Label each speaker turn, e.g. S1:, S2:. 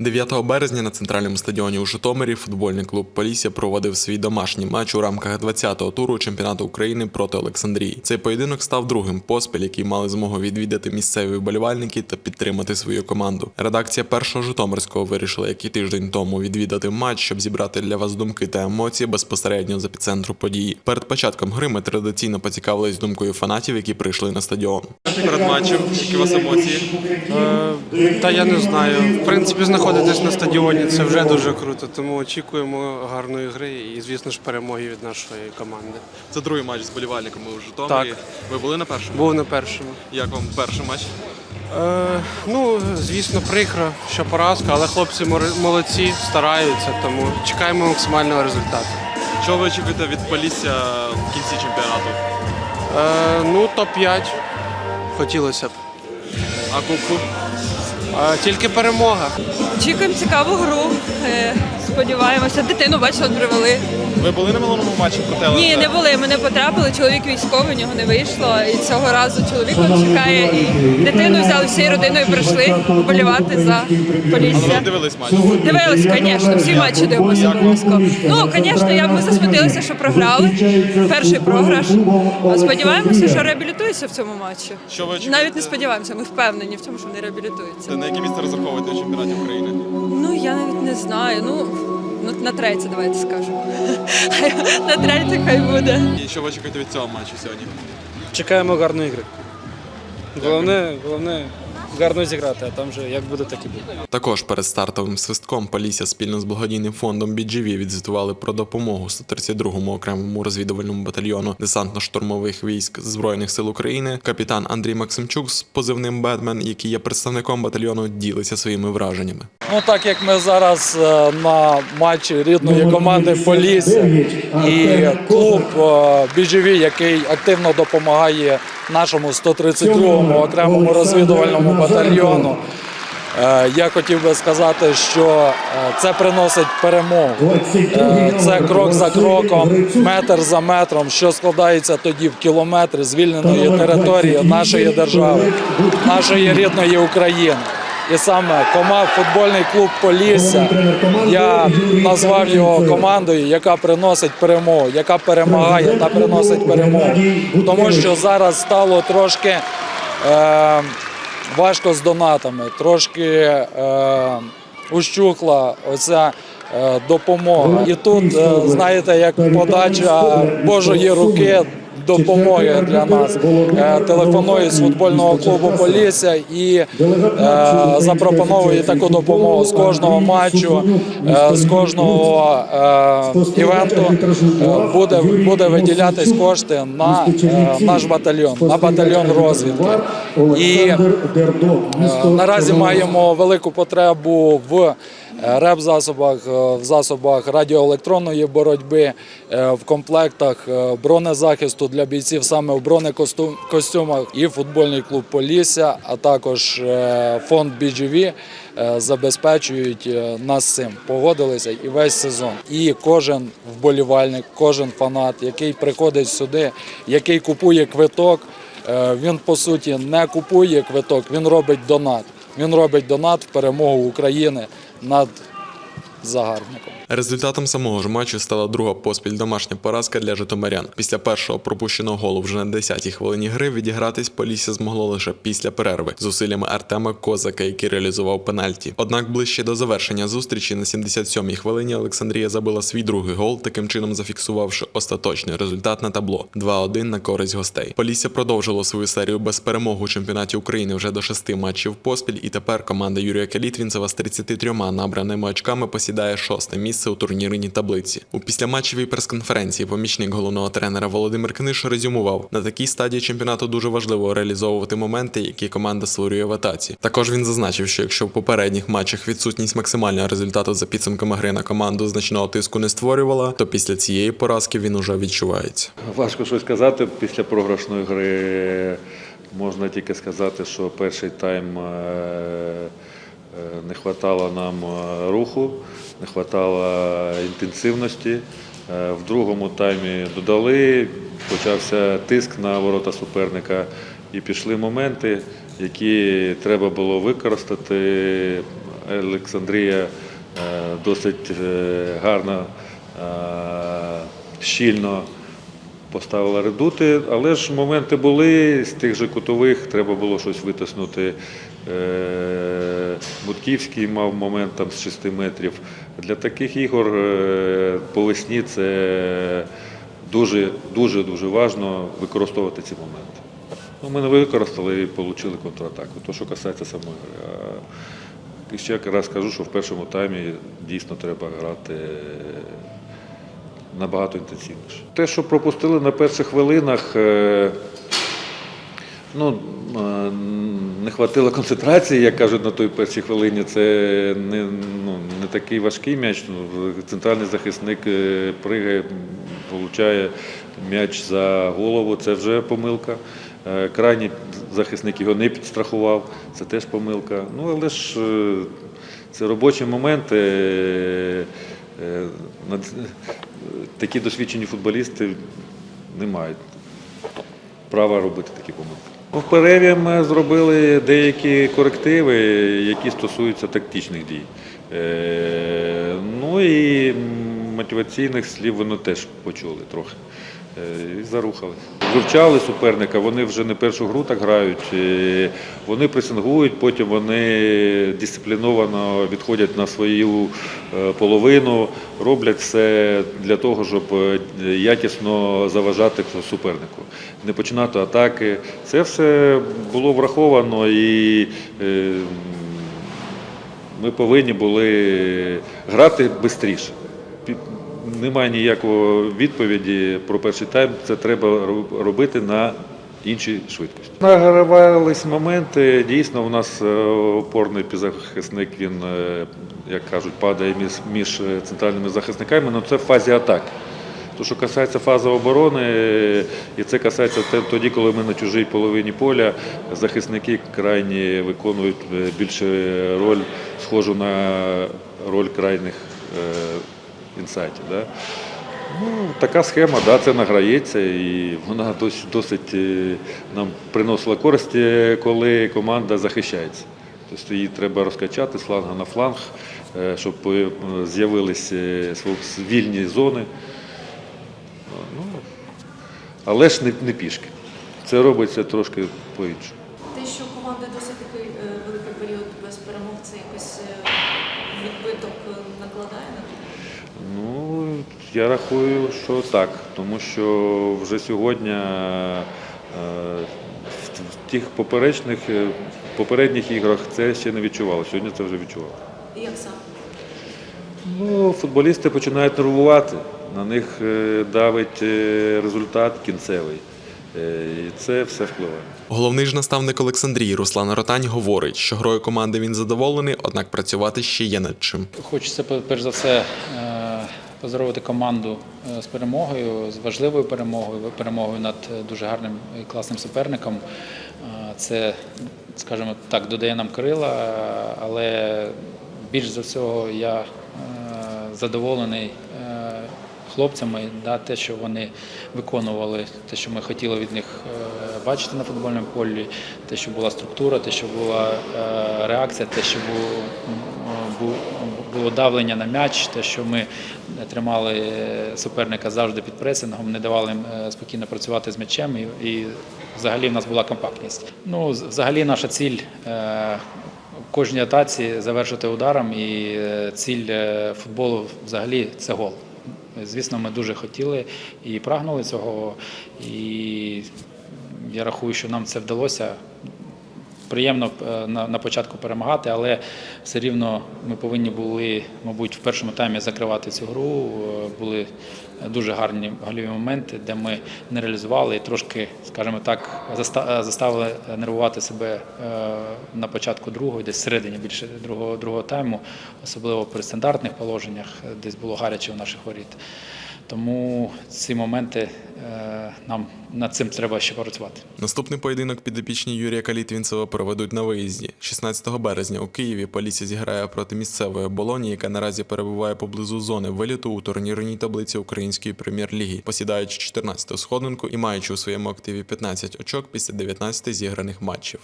S1: 9 березня на центральному стадіоні у Житомирі футбольний клуб Полісся проводив свій домашній матч у рамках 20-го туру чемпіонату України проти Олександрії. Цей поєдинок став другим поспіль, який мали змогу відвідати місцеві вболівальники та підтримати свою команду. Редакція першого Житомирського вирішила, як і тиждень тому відвідати матч, щоб зібрати для вас думки та емоції безпосередньо з епіцентру події. Перед початком гри ми традиційно поцікавились думкою фанатів, які прийшли на стадіон. Перед матчем які у вас емоції?
S2: Е, Та я не знаю. В принципі, знаходитись на стадіоні це вже дуже круто, тому очікуємо гарної гри і, звісно ж, перемоги від нашої команди.
S1: Це другий матч з болівальниками у Житомирі.
S2: Так.
S1: Ви були на першому?
S2: Був на першому.
S1: Як вам перший матч?
S2: Е, ну, звісно, прикро, що поразка, але хлопці молодці, стараються, тому чекаємо максимального результату.
S1: Що ви очікуєте від Полісся в кінці чемпіонату?
S2: Е, ну, топ-5 хотілося б.
S1: А кубку?
S2: Е, тільки перемога.
S3: Очікуємо цікаву гру. Сподіваємося, дитину бачила, привели.
S1: Ви були на минулому матчі ЛНЗ?
S3: Ні, не були. Ми не потрапили. Чоловік військовий, у нього не вийшло. І цього разу чоловік чекає. І дитину взяли всією родиною, прийшли вболівати за
S1: Але ви дивились матч?
S3: Дивились, звісно, всі матчі дивимося обов'язково. Ну, звісно, я ми засмутилися, що програли. Перший програш. Сподіваємося, що реабілітуються в цьому матчі.
S1: Що ви?
S3: Навіть не сподіваємося, ми впевнені в тому, що вони реабілітуються.
S1: На яке місце розраховуєте у чемпіонаті України?
S3: Ну, я навіть не знаю. Ну, ну на третє давайте скажемо. на третє хай буде.
S1: І що ви очікуєте від цього матчу сьогодні?
S4: Чекаємо гарної ігри. Головне, головне гарно зіграти, а там вже як буде, так і буде.
S1: Також перед стартовим свистком Полісся спільно з благодійним фондом BGV відзвітували про допомогу 132-му окремому розвідувальному батальйону десантно-штурмових військ Збройних сил України. Капітан Андрій Максимчук з позивним Бетмен, який є представником батальйону, ділиться своїми враженнями.
S4: Ну так як ми зараз е, на матчі рідної команди Полісся і клуб е, BGV, який активно допомагає нашому 132-му окремому розвідувальному батальйону. е, Я хотів би сказати, що е, це приносить перемогу. Е, Це крок за кроком, метр за метром, що складається тоді в кілометри звільненої території нашої держави, нашої рідної України. І саме команд, футбольний клуб Полісся, я назвав його командою, яка приносить перемогу, яка перемагає та приносить перемогу. Тому що зараз стало трошки е, важко з донатами, трошки е, ущухла оця е, допомога. І тут, е, знаєте, як подача Божої руки. Допомоги для нас. Е, телефонують з футбольного клубу Полісся і е, запропонує таку допомогу з кожного матчу, е, з кожного івенту буде, буде виділятись кошти на наш батальйон, на батальйон розвідки. І наразі маємо велику потребу в реп-засобах, е, в засобах радіоелектронної боротьби, е, в комплектах е, бронезахисту для бійців саме в бронекостюмах і футбольний клуб Полісся, а також е, фонд BGV е, забезпечують е, нас цим. Погодилися і весь сезон. І кожен вболівальник, кожен фанат, який приходить сюди, який купує квиток. Е, Він по суті не купує квиток, він робить донат. Він робить донат в перемогу України над загарбником.
S1: Результатом самого ж матчу стала друга поспіль домашня поразка для житомирян. Після першого пропущеного голу вже на 10-й хвилині гри відігратись Полісся змогло лише після перерви зусиллями Артема Козака, який реалізував пенальті. Однак ближче до завершення зустрічі на 77-й хвилині Олександрія забила свій другий гол, таким чином зафіксувавши остаточний результат на табло 2-1 на користь гостей. Полісся продовжило свою серію без перемоги у чемпіонаті України вже до шести матчів поспіль, і тепер команда Юрія Калітвінцева з 33 набраними очками посідає шосте місце у турнірній таблиці. У післяматчевій прес-конференції помічник головного тренера Володимир Книш резюмував: на такій стадії чемпіонату дуже важливо реалізовувати моменти, які команда створює в атаці. Також він зазначив, що якщо в попередніх матчах відсутність максимального результату за підсумками гри на команду значного тиску не створювала, то після цієї поразки він уже відчувається.
S5: Важко щось сказати після програшної гри. Можна тільки сказати, що перший тайм е, не вистачало нам е, руху, не вистачало інтенсивності. Е, В другому таймі додали, почався тиск на ворота суперника і пішли моменти, які треба було використати. Олександрія е, досить гарно, щільно поставила редути, але ж моменти були з тих же кутових, треба було щось витиснути. Е, Будківський мав момент там з 6 метрів. Для таких ігор е, по весні це дуже дуже дуже важливо використовувати ці моменти. Ну, ми не використали і отримали контратаку. То, що касається самої гри. І ще раз кажу, що в першому таймі дійсно треба грати набагато інтенсивніше. Те, що пропустили на перших хвилинах, е, ну, е, не хватило концентрації, як кажуть на той першій хвилині. Це не, ну, не такий важкий м'яч. Ну, центральний захисник е, пригає, получає м'яч за голову, це вже помилка. Е, Крайній захисник його не підстрахував, це теж помилка. Ну, але ж е, це робочі моменти. Такі досвідчені футболісти не мають права робити такі помилки. Ну, В перерві ми зробили деякі корективи, які стосуються тактичних дій. Е, Ну і мотиваційних слів вони теж почули трохи. Е, І зарухались. Вивчали суперника, вони вже не першу гру так грають. е, Вони пресингують, потім вони дисципліновано відходять на свою е, половину, роблять все для того, щоб якісно заважати супернику, не починати атаки. Це все було враховано і ми повинні були грати швидше. Немає ніякого відповіді про перший тайм. Це треба роб- робити на іншій швидкості. Награвались моменти. Дійсно, у нас е, опорний півзахисник, він, е, як кажуть, падає між, е, центральними захисниками, але це в фазі атаки. То, що касається фази оборони, і це касається тоді, коли ми на чужій половині поля, захисники крайні виконують більше роль, схожу на роль крайніх інсайтів. Да? Ну, така схема, да, це награється, і вона досить, досить е, нам приносила користь, коли команда захищається. Тобто її треба розкачати з фланга на фланг, е, щоб е, з'явилися вільні зони. Ну, але ж не, не пішки. Це робиться трошки по-іншому.
S6: Те, що команда досить такий великий період без перемог, це якось відбиток накладає на?
S5: Ну, я рахую, що так, тому що вже сьогодні е, в тих поперечних, е, попередніх іграх це ще не відчувало. Сьогодні це вже відчувало.
S6: І Як саме?
S5: Ну, футболісти починають нервувати, на них е, давить результат кінцевий. І це все впливає.
S1: Головний ж наставник Олександрії Руслан Ротань говорить, що грою команди він задоволений, однак працювати ще є над чим.
S7: Хочеться пе- перш за все поздоровити команду е, з перемогою, з важливою перемогою, перемогою над е, дуже гарним і класним суперником. Е, Це, скажімо так, додає нам крила, але більш за всього я задоволений хлопцями, да, те, що вони виконували, те, що ми хотіли від них бачити на футбольному полі, те, що була структура, те, що була реакція, те, що було, бу- було давлення на м'яч, те, що ми тримали суперника завжди під пресингом, не давали їм е, спокійно працювати з м'ячем, і, і взагалі в нас була компактність. Ну, взагалі наша ціль. е, кожній атаці завершити ударом, і е, ціль е, футболу взагалі це гол. Звісно, ми дуже хотіли і прагнули цього. І я рахую, що нам це вдалося. Приємно е, на, початку перемагати, але все рівно ми повинні були, мабуть, в першому таймі закривати цю гру. Е, Були дуже гарні гольові моменти, де ми не реалізували і трошки, скажімо так, е, заставили нервувати себе на початку другого, десь всередині більше другого, другого тайму, особливо при стандартних положеннях, десь було гаряче у наших воріт. Тому ці моменти е, нам над цим треба ще працювати.
S1: Наступний поєдинок підопічні Юрія Калітвінцева проведуть на виїзді. 16 березня у Києві Полісся зіграє проти місцевої Болоні, яка наразі перебуває поблизу зони виліту у турнірній таблиці Української прем'єр-ліги, посідаючи 14-ту сходинку і маючи у своєму активі 15 очок після 19 зіграних матчів.